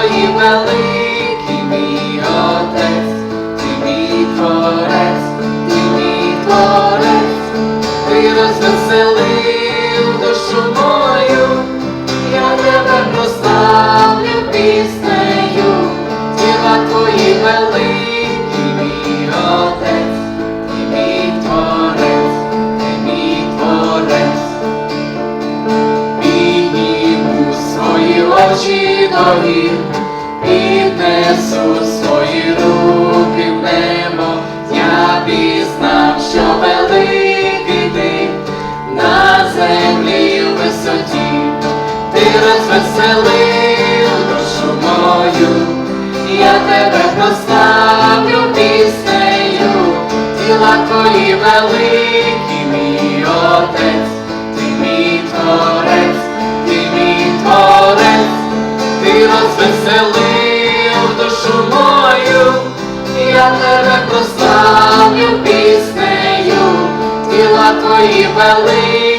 твої великі, мій отець, ти мій творець, ти мій творець, ти розвеселив душу мою, я тебе прославлю піснею, діла твої великі, мій отець, мій творець, мій творець. Свої очі до небо, я пізнав, що великий ти. На землі в висоті, ти розвеселив душу мою, я тебе прославлю піснею, діла твої великі, мій отець, ти мій творець, ти мій творець, ти розвеселив тебе прославлю піснею, діла твої великі.